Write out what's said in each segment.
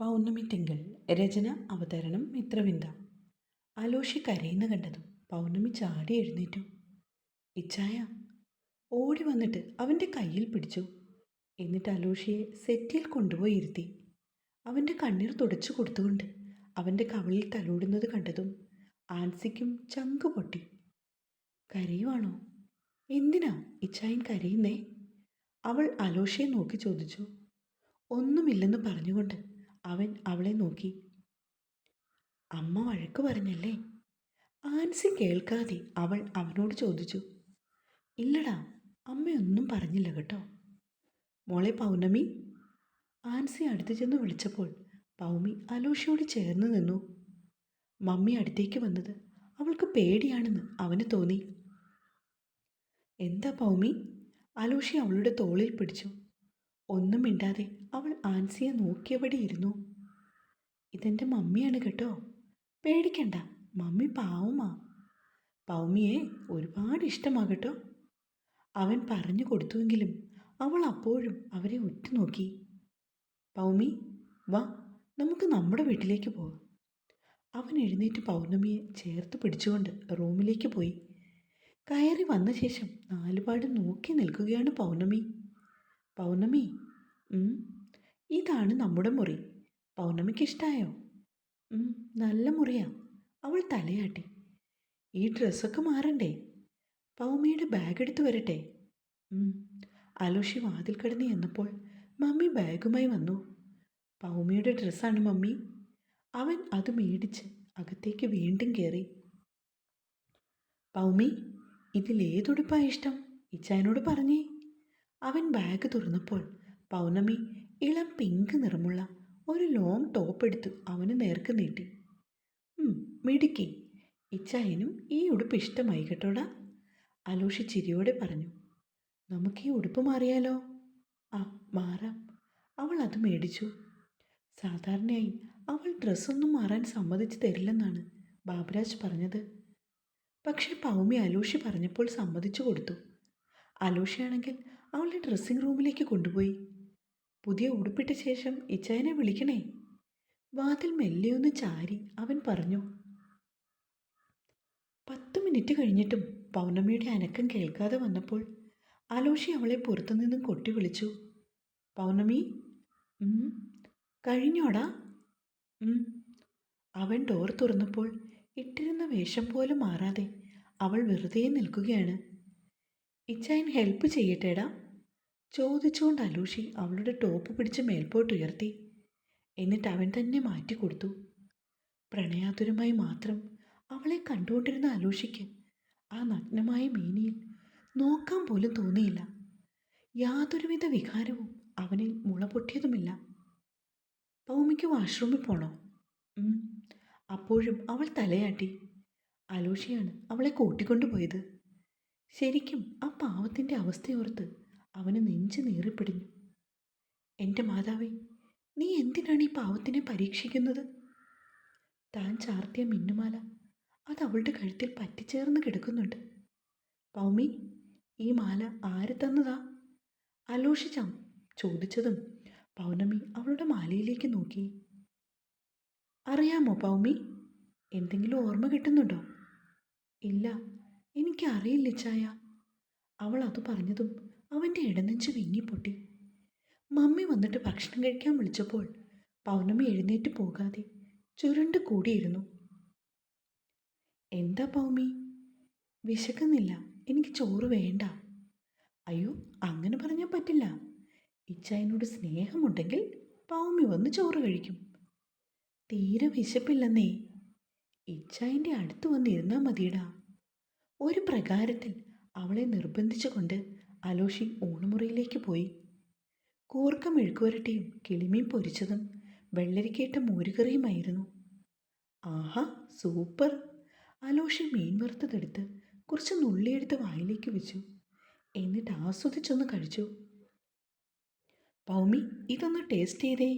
പൗർണമി തിങ്കൾ രചന അവതരണം മിത്രവിന്ദ. അലോഷി കരയുന്ന കണ്ടതും പൗർണമി ചാടി എഴുന്നേറ്റു. ഇച്ചായ ഓടി വന്നിട്ട് അവന്റെ കയ്യിൽ പിടിച്ചു. എന്നിട്ട് അലോഷിയെ സെറ്റിൽ കൊണ്ടുപോയി ഇരുത്തി. അവന്റെ കണ്ണീർ തുടച്ചു കൊടുത്തുകൊണ്ട് അവന്റെ കവിളിൽ തലോടുന്നത് കണ്ടതും ആൻസിക്കും ചങ്ക് പൊട്ടി. കരയുവാണോ? എന്തിനാ ഇച്ചായൻ കരയുന്നേ? അവൾ അലോഷയെ നോക്കി ചോദിച്ചു. ഒന്നുമില്ലെന്ന് പറഞ്ഞുകൊണ്ട് അവൻ അവളെ നോക്കി. അമ്മ വഴക്ക് പറഞ്ഞല്ലേ? ആൻസി കേൾക്കാതെ അവൾ അവനോട് ചോദിച്ചു. ഇല്ലടാ അമ്മയൊന്നും പറഞ്ഞില്ല കേട്ടോ. മോളെ പൗർണമി ആൻസി അടുത്ത് ചെന്ന് വിളിച്ചപ്പോൾ പൗമി അലോഷയോട് ചേർന്ന് നിന്നു. മമ്മി അടുത്തേക്ക് വന്നത് അവൾക്ക് പേടിയാണെന്ന് അവന് തോന്നി. എന്താ പൗമി? അലോഷി അവളുടെ തോളിൽ പിടിച്ചു. ഒന്നും മിണ്ടാതെ അവൾ ആൻസിയെ നോക്കിയവിടെ ഇരുന്നു. ഇതെന്റെ മമ്മിയാണ് കേട്ടോ. പേടിക്കണ്ട. മമ്മി പാവുമാ. പൗമിയെ ഒരുപാട് ഇഷ്ടമാകട്ടോ അവൻ പറഞ്ഞു കൊടുത്തുവെങ്കിലും അവൾ അപ്പോഴും അവരെ ഉറ്റുനോക്കി. പൗമി വാ നമുക്ക് നമ്മുടെ വീട്ടിലേക്ക് പോകാം അവൻ എഴുന്നേറ്റ് പൗർണമിയെ ചേർത്ത് പിടിച്ചുകൊണ്ട് റൂമിലേക്ക് പോയി. കയറി വന്ന ശേഷം നാലുപാട് നോക്കി നിൽക്കുകയാണ് പൗർണമി. പൗർണമി. ഇതാണ് നമ്മുടെ മുറി. പൗർണമിക്ക് ഇഷ്ടായോ ഉം, നല്ല മുറിയാ. അവൾ തലയാട്ടി. ഈ ഡ്രസ്സൊക്കെ മാറണ്ടേ? പൗമിയുടെ ബാഗ് എടുത്തു വരട്ടെ അലോഷി വാതിൽ കടന്ന് ചെന്നപ്പോൾ മമ്മി ബാഗുമായി വന്നു. പൗമിയുടെ ഡ്രസ്സാണ് മമ്മി. അവൻ അത് മേടിച്ച് അകത്തേക്ക് വീണ്ടും കയറി പൗമി ഇതിലേതുടുപ്പാണ് ഇഷ്ടം? ഇച്ചായനോട് പറഞ്ഞേ. അവൻ ബാഗ് തുറന്നപ്പോൾ പൗർണമി ഇളം പിങ്ക് നിറമുള്ള ഒരു ലോങ് ടോപ്പ് എടുത്തു അവന് നേർക്ക് നീട്ടി. മിടുക്കി. ഇച്ചായനും ഈ ഉടുപ്പ് ഇഷ്ടമായി കേട്ടോടാ അലോഷി ചിരിയോടെ പറഞ്ഞു. നമുക്ക് ഈ ഉടുപ്പ് മാറിയാലോ? ആ മാറാം. അവൾ അത് മേടിച്ചു. സാധാരണയായി അവൾ ഡ്രസ്സൊന്നും മാറാൻ സമ്മതിച്ചു തരില്ലെന്നാണ് ബാബുരാജ് പറഞ്ഞത്. പക്ഷേ പൗമി അലോഷി പറഞ്ഞപ്പോൾ സമ്മതിച്ചു കൊടുത്തു. അലോഷിയാണെങ്കിൽ അവളെ ഡ്രസ്സിംഗ് റൂമിലേക്ക് കൊണ്ടുപോയി. പുതിയ ഉടുപ്പിട്ട ശേഷം ഇച്ചായനെ വിളിക്കണേ. വാതിൽ മെല്ലെ ഒന്ന് ചാരി അവൻ പറഞ്ഞു പത്ത് മിനിറ്റ് കഴിഞ്ഞിട്ടും പൗർണമിയുടെ അനക്കം കേൾക്കാതെ വന്നപ്പോൾ അലോഷി അവളെ പുറത്തുനിന്നും കൊട്ടി വിളിച്ചു. പൗർണമി? കഴിഞ്ഞോടാ? അവൻ ഡോർ തുറന്നപ്പോൾ ഇട്ടിരുന്ന വേഷം പോലും മാറാതെ അവൾ വെറുതെ നിൽക്കുകയാണ്. ഇച്ചായൻ ഹെൽപ്പ് ചെയ്യട്ടേടാ? ചോദിച്ചുകൊണ്ട് അലൂഷി അവളുടെ ടോപ്പ് പിടിച്ച് മേൽപോട്ടുയർത്തി എന്നിട്ട് അവൻ തന്നെ മാറ്റിക്കൊടുത്തു പ്രണയാതുരമായി മാത്രം അവളെ കണ്ടുകൊണ്ടിരുന്ന അലൂഷിക്ക് ആ നഗ്നമായ മീനിയിൽ നോക്കാൻ പോലും തോന്നിയില്ല. യാതൊരുവിധ വികാരവും അവനിൽ മുള പൊട്ടിയതുമില്ല. പൗമിക്ക് വാഷ്റൂമിൽ പോണോ? അപ്പോഴും അവൾ തലയാട്ടി. അലൂഷിയാണ് അവളെ കൂട്ടിക്കൊണ്ടുപോയത്. ശരിക്കും ആ പാവത്തിന്റെ അവസ്ഥയോർത്ത് അവന് നെഞ്ച് നീറിപ്പിടിഞ്ഞു. എന്റെ മാതാവേ നീ എന്തിനാണ് ഈ പാവത്തിനെ പരീക്ഷിക്കുന്നത്? താൻ ചാർത്തിയ മിന്നുമാല അത് അവളുടെ കഴുത്തിൽ പറ്റിച്ചേർന്ന് കിടക്കുന്നുണ്ട്. പൗമി ഈ മാല ആര് തന്നതാ? അലോഷിച്ചാം ചോദിച്ചതും പൗർണമി അവളുടെ മാലയിലേക്ക് നോക്കി. അറിയാമോ പൗമി എന്തെങ്കിലും ഓർമ്മ കിട്ടുന്നുണ്ടോ? ഇല്ല എനിക്കറിയില്ല ചായ. അവൾ അത് പറഞ്ഞതും അവന്റെ ഇടനെഞ്ച് വിങ്ങിപ്പൊട്ടി. മമ്മി വന്നിട്ട് ഭക്ഷണം കഴിക്കാൻ വിളിച്ചപ്പോൾ പൗർണമി എഴുന്നേറ്റ് പോകാതെ ചുരുണ്ട് കൂടിയിരുന്നു. എന്താ പൗമി? വിശക്കുന്നില്ല. എനിക്ക് ചോറ് വേണ്ട. അയ്യോ അങ്ങനെ പറഞ്ഞാൽ പറ്റില്ല. ഇച്ചായനോട് സ്നേഹമുണ്ടെങ്കിൽ പൗമി വന്ന് ചോറ് കഴിക്കും. തീരെ വിശപ്പില്ലെന്നേ. ഇച്ചായന്റെ അടുത്ത് വന്നിരുന്നാൽ മതിയടാ. ഒരു പ്രകാരത്തിൽ അവളെ നിർബന്ധിച്ചുകൊണ്ട് അലോഷി ഊണുമുറിയിലേക്ക് പോയി. കൂർക്ക മെഴുക്കുവരട്ടിയും കിളിമീൻ പൊരിച്ചതും വെള്ളരിക്കേട്ട മോരുകറിയുമായിരുന്നു. ആഹാ സൂപ്പർ! അലോഷി മീൻ വറുത്തതെടുത്ത് കുറച്ച് നുള്ളിയെടുത്ത് വായിലേക്ക് വെച്ചു. എന്നിട്ട് ആസ്വദിച്ചൊന്ന് കഴിച്ചു. പൗമി ഇതൊന്ന് ടേസ്റ്റ് ചെയ്തേ.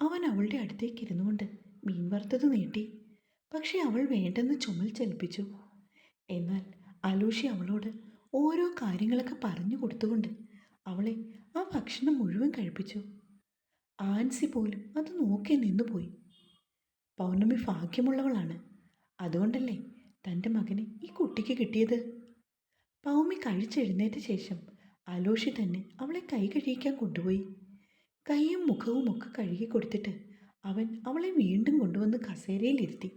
അവൻ അവളുടെ അടുത്തേക്ക് ഇരുന്നുകൊണ്ട് മീൻ വറുത്തത് നീട്ടി. പക്ഷേ അവൾ വേണ്ടെന്ന് ചുമൽ ചലിപ്പിച്ചു. എന്നാൽ അലൂഷി അവളോട് ഓരോ കാര്യങ്ങളൊക്കെ പറഞ്ഞു കൊടുത്തുകൊണ്ട് അവളെ ആ ഭക്ഷണം മുഴുവൻ കഴിപ്പിച്ചു. ആൻസി പോലും അത് നോക്കി നിന്നുപോയി പൗർണമി ഭാഗ്യമുള്ളവളാണ്. അതുകൊണ്ടല്ലേ തന്റെ മകനെ ഈ കുട്ടിക്ക് കിട്ടിയത്? പൗമി കഴിച്ചെഴുന്നേറ്റ ശേഷം അലോഷി തന്നെ അവളെ കൈ കഴിയിക്കാൻ കൊണ്ടുപോയി. കൈയും മുഖവും ഒക്കെ കഴുകി കൊടുത്തിട്ട് അവൻ അവളെ വീണ്ടും കൊണ്ടുവന്ന് കസേരയിലിരുത്തി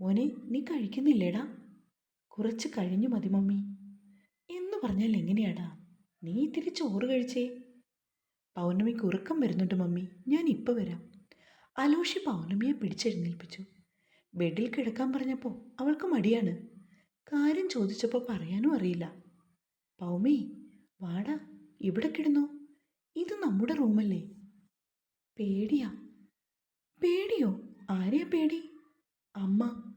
മോനെ നീ കഴിക്കുന്നില്ലേടാ? കുറച്ച് കഴിഞ്ഞു മതി മമ്മി. എന്ന് പറഞ്ഞാൽ എങ്ങനെയാടാ? നീ ഇത്തിരി ചോറ് കഴിച്ചേ. പൗർണമിക്ക് ഉറക്കം വരുന്നുണ്ട് മമ്മി. ഞാൻ ഇപ്പോൾ വരാം. അലോഷി പൗർണമിയെ പിടിച്ചെഴുന്നേൽപ്പിച്ചു. ബെഡിൽ കിടക്കാൻ പറഞ്ഞപ്പോൾ അവൾക്ക് മടിയാണ്. കാര്യം ചോദിച്ചപ്പോൾ പറയാനും അറിയില്ല. പൗമി വാടാ ഇവിടെ കിടന്നോ. ഇത് നമ്മുടെ റൂമല്ലേ? പേടിയാ. പേടിയോ? ആരെയാ പേടി? അമ്മ.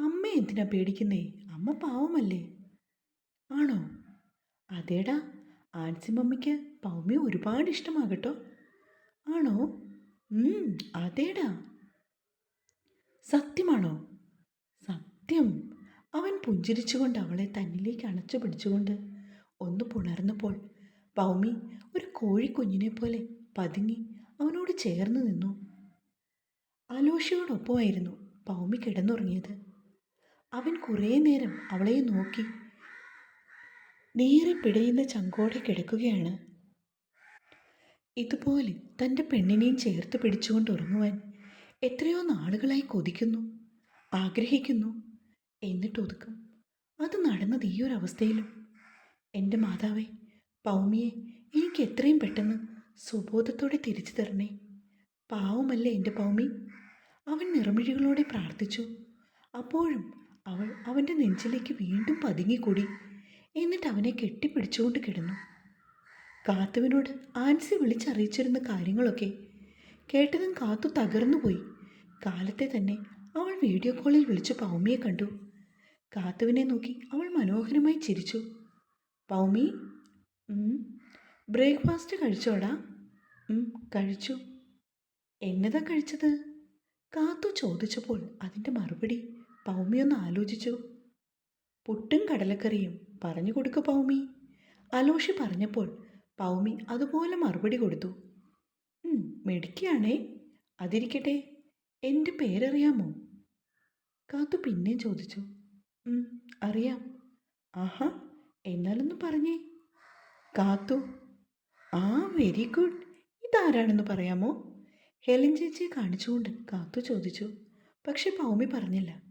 അമ്മ എന്തിനാ പേടിക്കുന്നേ? അമ്മ പാവമല്ലേ? ആണോ? അതേടാ ആൻസി മമ്മിക്ക് പൗമി ഒരുപാട് ഇഷ്ടമാകട്ടോ. ആണോ? അതേടാ. സത്യമാണോ? സത്യം. അവൻ പുഞ്ചിരിച്ചുകൊണ്ട് അവളെ തന്നിലേക്ക് അണച്ചു പിടിച്ചുകൊണ്ട് ഒന്ന് പുണർന്നപ്പോൾ പൗമി ഒരു കോഴിക്കുഞ്ഞിനെ പോലെ പതുങ്ങി അവനോട് ചേർന്ന് നിന്നു. അലോഷയോടൊപ്പമായിരുന്നു പൗമി കിടന്നുറങ്ങിയത്. അവൻ കുറേ നേരം അവളെ നോക്കി. നേരെ പിടയുന്ന ചങ്കോടെ കിടക്കുകയാണ്. ഇതുപോലെ തന്റെ പെണ്ണിനെയും ചേർത്ത് പിടിച്ചുകൊണ്ട് ഉറങ്ങുവാൻ എത്രയോ നാളുകളായി കൊതിക്കുന്നു ആഗ്രഹിക്കുന്നു. എന്നിട്ട് ഒതുക്കും. അത് നടന്നത് ഈ ഒരു അവസ്ഥയിലും. എന്റെ മാതാവേ പൗമിയെ എനിക്ക് എത്രയും പെട്ടെന്ന് സുബോധത്തോടെ തിരിച്ചു തരണേ. പാവമല്ലേ എന്റെ പൗമി? അവൻ നിറമിഴികളോടെ പ്രാർത്ഥിച്ചു. അപ്പോഴും അവൾ അവന്റെ നെഞ്ചിലേക്ക് വീണ്ടും പതുങ്ങിക്കൂടി. എന്നിട്ട് അവനെ കെട്ടിപ്പിടിച്ചുകൊണ്ട് കിടന്നു. കാത്തുവിനോട് ആൻസി വിളിച്ചറിയിച്ചിരുന്ന കാര്യങ്ങളൊക്കെ കേട്ടതും കാത്തു തകർന്നുപോയി. കാലത്തെ തന്നെ അവൾ വീഡിയോ കോളിൽ വിളിച്ച് പൗമിയെ കണ്ടു. കാത്തുവിനെ നോക്കി അവൾ മനോഹരമായി ചിരിച്ചു. പൗമി ബ്രേക്ക്ഫാസ്റ്റ് കഴിച്ചോടാ? കഴിച്ചു. എന്നതാ കഴിച്ചത്? കാത്തു ചോദിച്ചപ്പോൾ അതിന്റെ മറുപടി പൗമി ഒന്ന് ആലോചിച്ചു. പുട്ടും കടലക്കറിയും പറഞ്ഞു കൊടുക്കു പൗമി. അലോഷി പറഞ്ഞപ്പോൾ പൗമി അതുപോലെ മറുപടി കൊടുത്തു. "ഉം, മിടുക്കിയാണേ. അതിരിക്കട്ടെ എന്റെ പേരറിയാമോ? കാത്തു പിന്നെയും ചോദിച്ചു. "ഉം, അറിയാം. ആഹാ എന്നാലൊന്ന് പറഞ്ഞേ. കാത്തു. ആ വെരി ഗുഡ്. ഇതാരാണെന്ന് പറയാമോ? ഹെലൻ ചേച്ചിയെ കാണിച്ചുകൊണ്ട് കാത്തു ചോദിച്ചു. പക്ഷെ പൗമി പറഞ്ഞില്ല.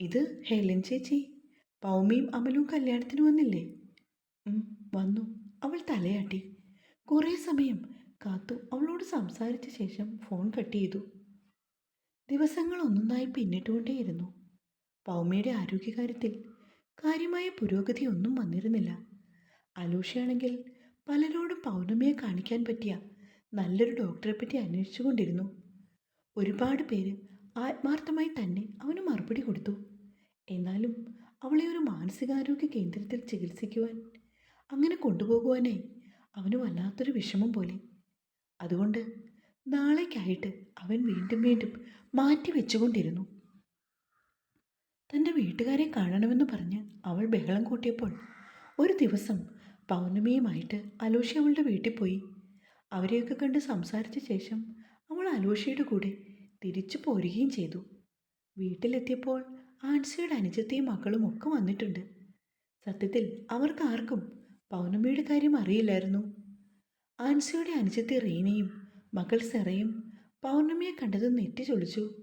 ഇത് ഹെലൻ ചേച്ചി. പൗമിയും അമലും കല്യാണത്തിന് വന്നില്ലേ? വന്നു. അവൾ തലയാട്ടി. കുറേ സമയം കാത്തു അവളോട് സംസാരിച്ച ശേഷം ഫോൺ കട്ട് ചെയ്തു. ദിവസങ്ങൾ ഒന്നൊന്നായി പിന്നിട്ടുകൊണ്ടേയിരുന്നു. പൗമിയുടെ ആരോഗ്യകാര്യത്തിൽ കാര്യമായ പുരോഗതി ഒന്നും വന്നിരുന്നില്ല. അലൂഷയാണെങ്കിൽ പലരോടും പൗർണമിയെ കാണിക്കാൻ പറ്റിയ നല്ലൊരു ഡോക്ടറെ പറ്റി അന്വേഷിച്ചുകൊണ്ടിരുന്നു. ഒരുപാട് പേര് ആത്മാർത്ഥമായി തന്നെ അവന് മറുപടി കൊടുത്തു. എന്നാലും അവളെ ഒരു മാനസികാരോഗ്യ കേന്ദ്രത്തിൽ ചികിത്സിക്കുവാൻ അങ്ങനെ കൊണ്ടുപോകുവാനായി അവന് വല്ലാത്തൊരു വിഷമം പോലെ. അതുകൊണ്ട് നാളേക്കായിട്ട് അവൻ വീണ്ടും വീണ്ടും മാറ്റി വെച്ചുകൊണ്ടിരുന്നു. തന്റെ വീട്ടുകാരെ കാണണമെന്ന് പറഞ്ഞ് അവൾ ബഹളം കൂട്ടിയപ്പോൾ ഒരു ദിവസം പൗർണമിയുമായിട്ട് അലോഷി അവളുടെ വീട്ടിൽ പോയി. അവരെയൊക്കെ കണ്ട് സംസാരിച്ച ശേഷം അവൾ അലോഷിയുടെ കൂടെ തിരിച്ചു പോരുകയും ചെയ്തു. വീട്ടിലെത്തിയപ്പോൾ ആൻസിയുടെ അനുജത്തെയും മക്കളും ഒക്കെ വന്നിട്ടുണ്ട്. സത്യത്തിൽ അവർക്ക് ആർക്കും പൗർണമിയുടെ കാര്യം അറിയില്ലായിരുന്നു. ആൻസിയുടെ അനുജത്തി റീനയും മകൾ സെറയും പൗർണമിയെ കണ്ടത് നെറ്റി ചൊളിച്ചു.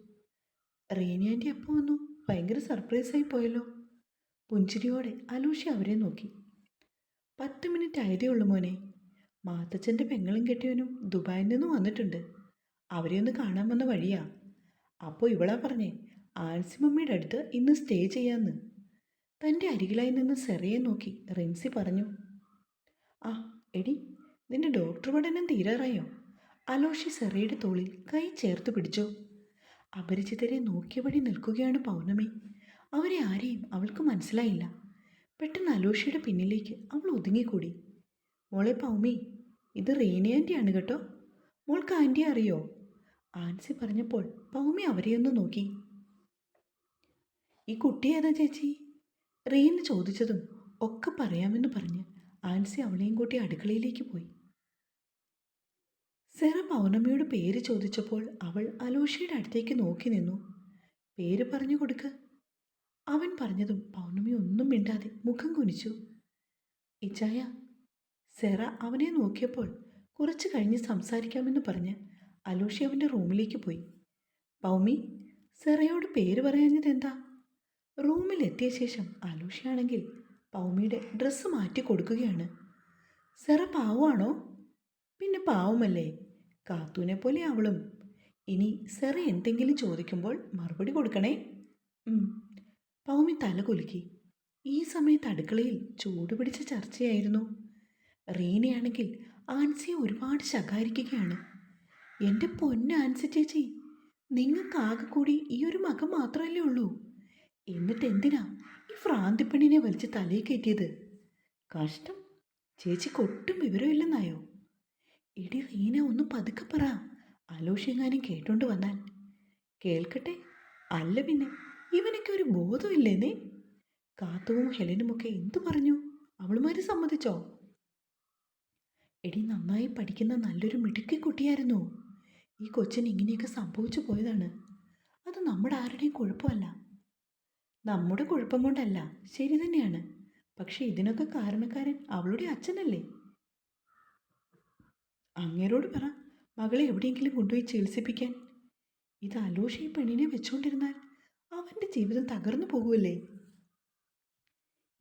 റീന ആന്റി എപ്പോൾ വന്നു? ഭയങ്കര സർപ്രൈസായി പോയല്ലോ. പുഞ്ചിരിയോടെ അലൂഷി അവരെ നോക്കി. പത്ത് മിനിറ്റ് ആയതേ ഉള്ളൂ മോനെ. മാത്തച്ഛന്റെ പെങ്ങളും കെട്ടിയവനും ദുബായിൽ നിന്ന് വന്നിട്ടുണ്ട്. അവരെ ഒന്ന് കാണാൻ വന്ന വഴിയാ. അപ്പോൾ ഇവളാ പറഞ്ഞേ ആൻസി മമ്മിയുടെ അടുത്ത് ഇന്ന് സ്റ്റേ ചെയ്യാന്ന്. തന്റെ അരികിലായി നിന്ന് സെറിയെ നോക്കി റിൻസി പറഞ്ഞു. ആ എടി നിന്റെ ഡോക്ടർ പഠനം തീരാറായോ? അലോഷി സെറയുടെ തോളിൽ കൈ ചേർത്ത് പിടിച്ചു? അപരിചിതരെ നോക്കിയപടി നിൽക്കുകയാണ് പൗർണമി. അവരെ ആരെയും അവൾക്ക് മനസ്സിലായില്ല. പെട്ടെന്ന് അലോഷിയുടെ പിന്നിലേക്ക് അവൾ ഒതുങ്ങിക്കൂടി. മോളെ പൗമി ഇത് റീനി ആണ് കേട്ടോ. മോൾക്ക് ആന്റി അറിയോ? ആൻസി പറഞ്ഞപ്പോൾ പൗമി അവരെയൊന്ന് നോക്കി. ഈ കുട്ടി ഏതാ ചേച്ചി? റീന് ചോദിച്ചതും ഒക്കെ പറയാമെന്ന് പറഞ്ഞ് ആൻസി അവളെയും കൂട്ടി അടുക്കളയിലേക്ക് പോയി. സെറ പൗർണമിയോട് പേര് ചോദിച്ചപ്പോൾ അവൾ അലോഷയുടെ അടുത്തേക്ക് നോക്കി നിന്നു. പേര് പറഞ്ഞു കൊടുക്ക്. അവൻ പറഞ്ഞതും പൗർണമി ഒന്നും മിണ്ടാതെ മുഖം കുനിച്ചു. ഇച്ചായ സെറ അവനെ നോക്കിയപ്പോൾ കുറച്ച് കഴിഞ്ഞ് സംസാരിക്കാമെന്ന് പറഞ്ഞ് അലോഷി അവന്റെ റൂമിലേക്ക് പോയി. പൗമി സെറയോട് പേര് പറയാഞ്ഞത് എന്താ റൂമിലെത്തിയ ശേഷം അലൂഷയാണെങ്കിൽ പൗമിയുടെ ഡ്രസ്സ് മാറ്റി കൊടുക്കുകയാണ്. സെറ പാവമാണോ പിന്നെ പാവമല്ലേ. കാത്തൂനെ പോലെ അവളും. ഇനി സെറ എന്തെങ്കിലും ചോദിക്കുമ്പോൾ മറുപടി കൊടുക്കണേ. പൗമി തല കുലുക്കി. ഈ സമയത്ത് അടുക്കളയിൽ ചൂട് പിടിച്ച ചർച്ചയായിരുന്നു. റീനയാണെങ്കിൽ ആൻസിയെ ഒരുപാട് ശകാരിക്കുകയാണ്. എന്റെ പൊന്ന് ആൻസി ചേച്ചി നിങ്ങൾക്ക് ആകെ കൂടി ഈ ഒരു മകൻ മാത്രമല്ലേ ഉള്ളൂ. എന്നിട്ട് എന്തിനാ ഈ ഭ്രാന്തിപ്പെണ്ണിനെ വലിച്ച് തലയിൽ കയറ്റിയത്? കഷ്ടം. ചേച്ചിക്ക് ഒട്ടും വിവരമില്ലെന്നായോ? എടി റീന ഒന്ന് പതുക്കെ പറ. അലോഷ്യങ്ങാനും കേട്ടോണ്ട് വന്നാൽ. കേൾക്കട്ടെ. അല്ല പിന്നെ ഇവനൊക്കെ ഒരു ബോധമില്ലേന്നേ? കാത്തുവും ഹെലനുമൊക്കെ എന്തു പറഞ്ഞു? അവളുമാര് സമ്മതിച്ചോ? എടി നന്നായി പഠിക്കുന്ന നല്ലൊരു മിടുക്കി കുട്ടിയായിരുന്നു. ഈ കൊച്ചൻ ഇങ്ങനെയൊക്കെ സംഭവിച്ചു പോയതാണ്. അത് നമ്മുടെ ആരുടെയും കുഴപ്പമല്ല. നമ്മുടെ കുഴപ്പം കൊണ്ടല്ല. ശരി തന്നെയാണ്. പക്ഷെ ഇതിനൊക്കെ കാരണക്കാരൻ അവളുടെ അച്ഛനല്ലേ? അങ്ങേരോട് പറ. മകളെ എവിടെയെങ്കിലും കൊണ്ടുപോയി ചികിത്സിപ്പിക്കാൻ. ഇത് അലോഷി ഈ പെണ്ണിനെ വെച്ചുകൊണ്ടിരുന്നാൽ അവന്റെ ജീവിതം തകർന്നു പോകുമല്ലേ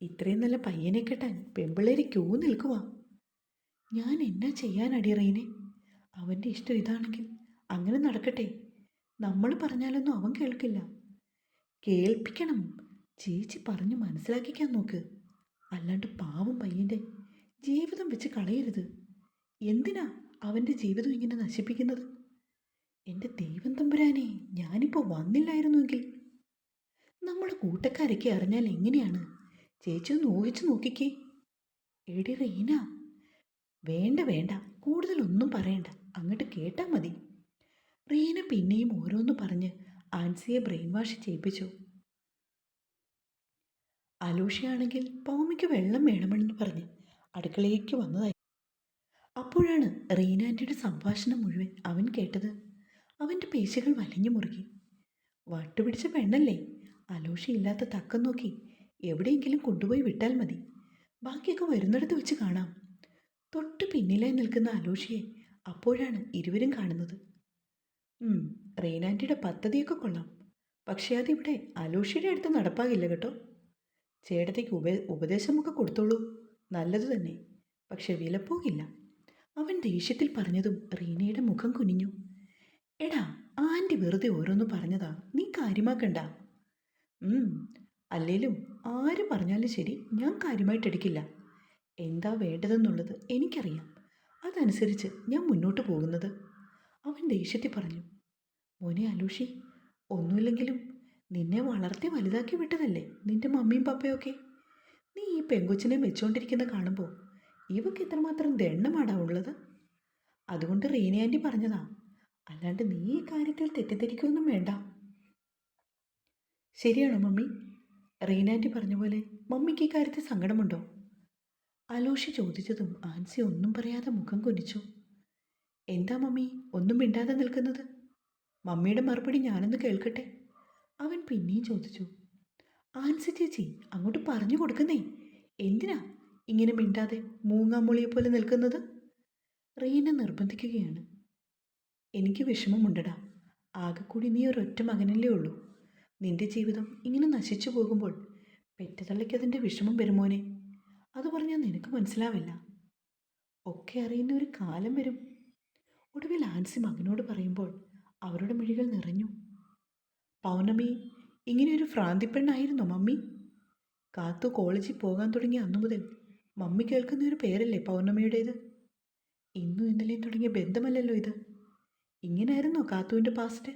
ഇത്രയും നല്ല പയ്യനെ കെട്ടാൻ പെമ്പിളേരി ക്യൂ നിൽക്കുക ഞാൻ എന്നാ ചെയ്യാൻ അടിയറയിനെ? അവന്റെ ഇഷ്ടം ഇതാണെങ്കിൽ അങ്ങനെ നടക്കട്ടെ. നമ്മൾ പറഞ്ഞാലൊന്നും അവൻ കേൾക്കില്ല. കേൾപ്പിക്കണം. ചേച്ചി പറഞ്ഞു മനസ്സിലാക്കിക്കാൻ നോക്ക്. അല്ലാണ്ട് പാവം പയ്യന്റെ ജീവിതം വെച്ച് കളയരുത്. എന്തിനാ അവന്റെ ജീവിതം ഇങ്ങനെ നശിപ്പിക്കുന്നത്? എന്റെ ദൈവം തമ്പുരാനെ ഞാനിപ്പോൾ വന്നില്ലായിരുന്നുവെങ്കിൽ. നമ്മുടെ കൂട്ടക്കാരൊക്കെ അറിഞ്ഞാൽ എങ്ങനെയാണ്? ചേച്ചി ഒന്ന് ഊഹിച്ചു നോക്കിക്കേ. എടി റീന വേണ്ട വേണ്ട. കൂടുതലൊന്നും പറയണ്ട. അങ്ങോട്ട് കേട്ടാൽ മതി. റീന പിന്നെയും ഓരോന്ന് പറഞ്ഞ് ആൻസിയെ ബ്രെയിൻ വാഷ് ചെയ്യിപ്പിച്ചു. അലൂഷയാണെങ്കിൽ പൗമിക്ക് വെള്ളം വേണമെന്ന് പറഞ്ഞ് അടുക്കളയിലേക്ക് വന്നതായി. അപ്പോഴാണ് റീനാന്റിയുടെ സംഭാഷണം മുഴുവൻ അവൻ കേട്ടത്. അവന്റെ പേശികൾ വലിഞ്ഞു മുറുകി. വട്ടുപിടിച്ച പെണ്ണല്ലേ? അലോഷയില്ലാത്ത തക്കം നോക്കി എവിടെയെങ്കിലും കൊണ്ടുപോയി വിട്ടാൽ മതി. ബാക്കിയൊക്കെ വരുന്നിടത്ത് വെച്ച് കാണാം. തൊട്ട് പിന്നിലായി നിൽക്കുന്ന അലൂഷയെ അപ്പോഴാണ് ഇരുവരും കാണുന്നത്. റീനാന്റിയുടെ പദ്ധതിയൊക്കെ കൊള്ളാം. പക്ഷേ അതിവിടെ അലോഷിയുടെ അടുത്ത് നടപ്പാകില്ല കേട്ടോ. ചേട്ടത്തേക്ക് ഉപ ഉപദേശമൊക്കെ കൊടുത്തോളൂ. നല്ലത് തന്നെ. പക്ഷെ വിലപ്പോകില്ല അവൻ ദേഷ്യത്തിൽ പറഞ്ഞതും റീനയുടെ മുഖം കുനിഞ്ഞു. എടാ ആന്റി വെറുതെ ഓരോന്ന് പറഞ്ഞതാ. നീ കാര്യമാക്കണ്ട. അല്ലേലും ആര് പറഞ്ഞാലും ശരി ഞാൻ കാര്യമായിട്ട് എടുക്കില്ല. എന്താ വേണ്ടതെന്നുള്ളത് എനിക്കറിയാം. അതനുസരിച്ച് ഞാൻ മുന്നോട്ട് പോകുന്നത്. അവൻ ദേഷ്യത്തിൽ പറഞ്ഞു മോനെ അലൂഷി ഒന്നുമില്ലെങ്കിലും നിന്നെ വളർത്തി വലുതാക്കി വിട്ടതല്ലേ നിന്റെ മമ്മിയും പപ്പയൊക്കെ നീ ഈ പെങ്കൊച്ചിനെ വെച്ചുകൊണ്ടിരിക്കുന്ന കാണുമ്പോൾ ഇവക്ക് എത്രമാത്രം ദണ്ണമാടാ ഉള്ളത്? അതുകൊണ്ട് റീനി ആന്റി പറഞ്ഞതാ അല്ലാണ്ട് നീ ഈ കാര്യത്തിൽ തെറ്റിദ്ധരിക്കൊന്നും വേണ്ട. ശരിയാണോ മമ്മി? റീനാന്റി പറഞ്ഞ പോലെ മമ്മിക്ക് ഈ കാര്യത്തിൽ സങ്കടമുണ്ടോ? അലോഷി ചോദിച്ചതും ആൻസി ഒന്നും പറയാതെ മുഖം കുനിച്ചു. എന്താ മമ്മി? ഒന്നും മിണ്ടാതെ നിൽക്കുന്നത്. മമ്മിയുടെ മറുപടി ഞാനൊന്ന് കേൾക്കട്ടെ? അവൻ പിന്നെയും ചോദിച്ചു. ആൻസി ചേച്ചി അങ്ങോട്ട് പറഞ്ഞു കൊടുക്കുന്നേ. എന്തിനാ ഇങ്ങനെ മിണ്ടാതെ മൂങ്ങാമൊളിയെ പോലെ നിൽക്കുന്നത്? റീന നിർബന്ധിക്കുകയാണ്. എനിക്ക് വിഷമമുണ്ടടാ. ആകെക്കൂടി നീ ഒരൊറ്റ മകനല്ലേ ഉള്ളൂ. നിന്റെ ജീവിതം ഇങ്ങനെ നശിച്ചു പോകുമ്പോൾ പെറ്റതള്ളയ്ക്ക് അതിന്റെ വിഷമം വരുമോനെ? അത് പറഞ്ഞാൽ നിനക്ക് മനസ്സിലാവില്ല. ഒക്കെ അറിയുന്ന ഒരു കാലം വരും. ഒടുവിൽ ആൻസി മകനോട് പറയുമ്പോൾ അവരുടെ മിഴികൾ നിറഞ്ഞു. പൗർണമി ഇങ്ങനെയൊരു ഭ്രാന്തിപ്പെണ്ണായിരുന്നു മമ്മി. കാത്തു കോളേജിൽ പോകാൻ തുടങ്ങിയ അന്നു മുതൽ മമ്മി കേൾക്കുന്ന ഒരു പേരല്ലേ പൗർണമിയുടേത്? ഇന്നും ഇന്നലെയും തുടങ്ങിയ ബന്ധമല്ലല്ലോ ഇത്. ഇങ്ങനായിരുന്നോ കാത്തുവിന്റെ പാസ്റ്റ്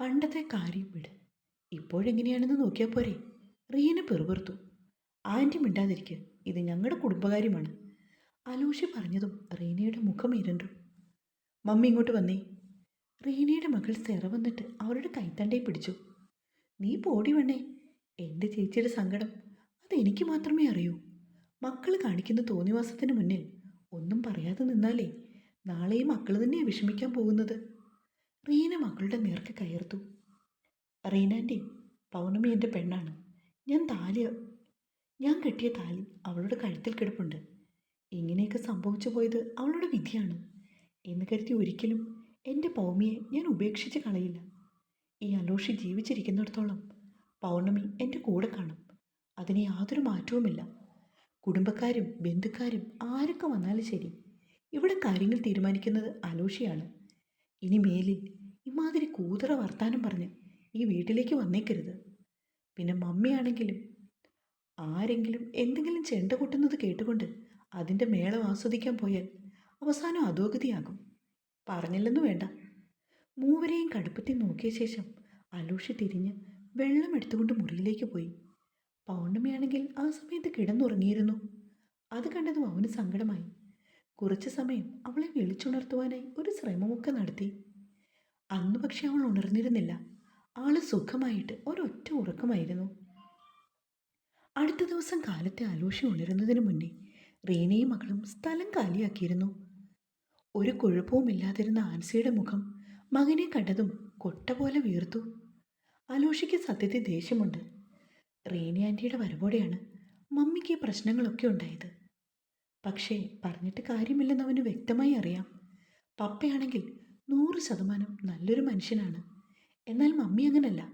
പണ്ടത്തെ കാര്യം വിട്. ഇപ്പോഴെങ്ങനെയാണെന്ന് നോക്കിയാൽ പോരെ. റീന പെറുപെറുത്തു. ആന്റി മിണ്ടാതിരിക്കുക ഇത് ഞങ്ങളുടെ കുടുംബകാര്യമാണ്. അലൂഷി പറഞ്ഞതും റീനയുടെ മുഖം ഇരുണ്ടു. മമ്മി ഇങ്ങോട്ട് വന്നേ. റീനയുടെ മകൾ സെറ വന്നിട്ട് അവരുടെ കൈത്തണ്ടയെ പിടിച്ചു. നീ പോടി വേണേ എന്റെ ചേച്ചിയുടെ സങ്കടം അതെനിക്ക് മാത്രമേ അറിയൂ. മക്കൾ കാണിക്കുന്ന തോന്നിവാസത്തിന് മുന്നിൽ ഒന്നും പറയാതെ നിന്നാലേ നാളെ ഈ മക്കൾ തന്നെയാണ് വിഷമിക്കാൻ പോകുന്നത്. റീന മക്കളുടെ നേർക്ക് കയർത്തു. റീനാന്റെ പൗർണമി എന്റെ പെണ്ണാണ്. ഞാൻ താലി ഞാൻ കെട്ടിയ താലി അവളുടെ കഴുത്തിൽ കിടപ്പുണ്ട്. ഇങ്ങനെയൊക്കെ സംഭവിച്ചു പോയത് അവളുടെ വിധിയാണ്. എന്ന് കരുതി ഒരിക്കലും എന്റെ പൗമിയെ ഞാൻ ഉപേക്ഷിച്ച് കളയില്ല. ഈ അലോഷി ജീവിച്ചിരിക്കുന്നിടത്തോളം പൗർണമി എന്റെ കൂടെ കാണും. അതിന് യാതൊരു മാറ്റവുമില്ല. കുടുംബക്കാരും ബന്ധുക്കാരും ആരൊക്കെ വന്നാലും ശരി ഇവിടെ കാര്യങ്ങൾ തീരുമാനിക്കുന്നത് അലോഷിയാണ്. ഇനി മേലിൽ ഇമാതിരി കൂതറ വർത്താനം പറഞ്ഞ് ഈ വീട്ടിലേക്ക് വന്നേക്കരുത്. പിന്നെ മമ്മിയാണെങ്കിലും ആരെങ്കിലും എന്തെങ്കിലും ചെണ്ട കൊട്ടുന്നത് കേട്ടുകൊണ്ട് അതിന്റെ മേളം ആസ്വദിക്കാൻ പോയാൽ അവസാനം അധോഗതിയാകും. പറഞ്ഞില്ലെന്ന് വേണ്ട. മൂവരെയും കടുപ്പത്തിൽ നോക്കിയ ശേഷം അലൂഷി തിരിഞ്ഞ് വെള്ളം എടുത്തുകൊണ്ട് മുറിയിലേക്ക് പോയി. പൗർണമിയാണെങ്കിൽ ആ സമയത്ത് കിടന്നുറങ്ങിയിരുന്നു. അത് കണ്ടതും അവന് സങ്കടമായി. കുറച്ചു സമയം അവളെ വിളിച്ചുണർത്തുവാനായി ഒരു ശ്രമമൊക്കെ നടത്തി. അന്ന് പക്ഷെ അവൾ ഉണർന്നിരുന്നില്ല. ആൾ സുഖമായിട്ട് ഒരൊറ്റ ഉറക്കമായിരുന്നു. അടുത്ത ദിവസം കാലത്തെ ആലോഷി ഉണരുന്നതിന് മുന്നേ റീനയും മകളും സ്ഥലം കാലിയാക്കിയിരുന്നു. ഒരു കുഴപ്പവുമില്ലാതിരുന്ന ആൻസിയുടെ മുഖം മകനെ കണ്ടതും കൊട്ട പോലെ വീർത്തു. അലോഷിക്ക് സത്യത്തിൽ ദേഷ്യമുണ്ട്. റീനി ആന്റിയുടെ വരവോടെയാണ് മമ്മിക്ക് പ്രശ്നങ്ങളൊക്കെ ഉണ്ടായത്. പക്ഷേ പറഞ്ഞിട്ട് കാര്യമില്ലെന്ന് അവന് വ്യക്തമായി അറിയാം. പപ്പയാണെങ്കിൽ നൂറ് ശതമാനം നല്ലൊരു മനുഷ്യനാണ്. എന്നാൽ മമ്മി അങ്ങനല്ല.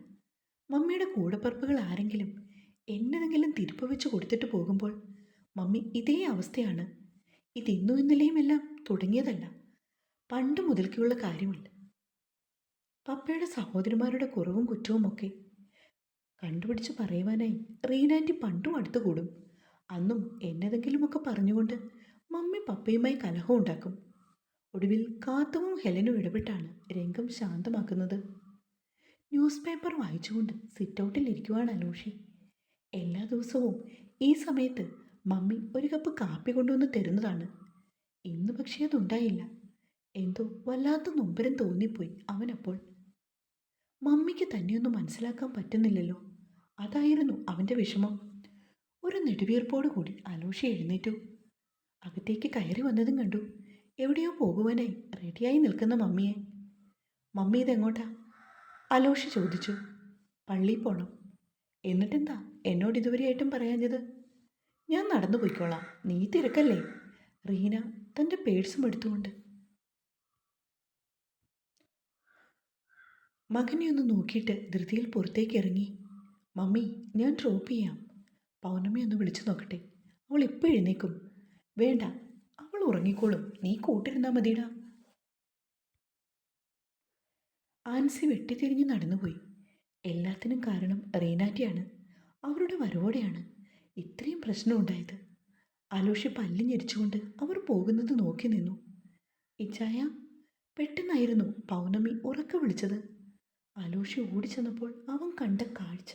മമ്മിയുടെ കൂടപ്പറപ്പുകൾ ആരെങ്കിലും എന്നതെങ്കിലും തിരുപ്പ് വെച്ച് കൊടുത്തിട്ട് പോകുമ്പോൾ മമ്മി ഇതേ അവസ്ഥയാണ്. ഇത് ഇന്നു ഇന്നലെയും എല്ലാം തുടങ്ങിയതല്ല. പണ്ട് മുതൽക്കുള്ള കാര്യമല്ല. പപ്പയുടെ സഹോദരന്മാരുടെ കുറവും കുറ്റവും ഒക്കെ കണ്ടുപിടിച്ച് പറയുവാനായി റീനാന്റി പണ്ടും അടുത്തുകൂടും അന്നും എന്നതെങ്കിലുമൊക്കെ പറഞ്ഞുകൊണ്ട് മമ്മി പപ്പയുമായി കലഹം ഉണ്ടാക്കും. ഒടുവിൽ കാത്തവും ഹെലനും ഇടപെട്ടാണ് രംഗം ശാന്തമാക്കുന്നത്. ന്യൂസ് പേപ്പർ വായിച്ചുകൊണ്ട് സിറ്റൗട്ടിൽ ഇരിക്കുവാണ് അലോഷി എല്ലാ ദിവസവും ഈ സമയത്ത് മമ്മി ഒരു കപ്പ് കാപ്പി കൊണ്ടുവന്ന് തരുന്നതാണ്. ഇന്ന് പക്ഷേ അതുണ്ടായില്ല. എന്തോ വല്ലാത്ത നൊമ്പരം തോന്നിപ്പോയി അവനപ്പോൾ. മമ്മിക്ക് തന്നെയൊന്നും മനസ്സിലാക്കാൻ പറ്റുന്നില്ലല്ലോ. അതായിരുന്നു അവന്റെ വിഷമം. ഒരു നെടുവീർപ്പോടു കൂടി അലോഷി എഴുന്നേറ്റു. അകത്തേക്ക് കയറി വന്നതും കണ്ടു. എവിടെയോ പോകുവാനായി റെഡിയായി നിൽക്കുന്ന മമ്മിയെ. മമ്മി ഇതെങ്ങോട്ടാ? അലോഷി ചോദിച്ചു. പള്ളിയിൽ പോണം. എന്നിട്ടെന്താ? എന്നോട് ഇതുവരെയായിട്ടും പറയാഞ്ഞത്? ഞാൻ നടന്നു പോയിക്കോളാം. നീ തിരക്കല്ലേ? റീന തന്റെ പേഴ്സും എടുത്തുകൊണ്ട്. മകനെ ഒന്ന് നോക്കിയിട്ട് ധൃതിയിൽ പുറത്തേക്ക് ഇറങ്ങി. മമ്മി ഞാൻ ഡ്രോപ്പ് ചെയ്യാം. പൗർണമി ഒന്ന് വിളിച്ചു നോക്കട്ടെ. അവൾ ഇപ്പോൾ എഴുന്നേക്കും. വേണ്ട അവൾ ഉറങ്ങിക്കോളും. നീ കൂട്ടിരുന്നാൽ മതിടാ ആൻസി വെട്ടിത്തിരിഞ്ഞ് നടന്നുപോയി. എല്ലാത്തിനും കാരണം റീനാറ്റിയാണ്. അവരുടെ വരവോടെയാണ്. ഇത്രയും പ്രശ്നം ഉണ്ടായത്. പല്ലിഞ്ഞിരിച്ചുകൊണ്ട് പല്ല് ഞെരിച്ചുകൊണ്ട് അവർ പോകുന്നത് നോക്കി നിന്നു. ഇച്ചായ പെട്ടെന്നായിരുന്നു പൗർണമി ഉറക്കെ വിളിച്ചത്. അലോഷി ഓടിച്ചെന്നപ്പോൾ അവൻ കണ്ട കാഴ്ച.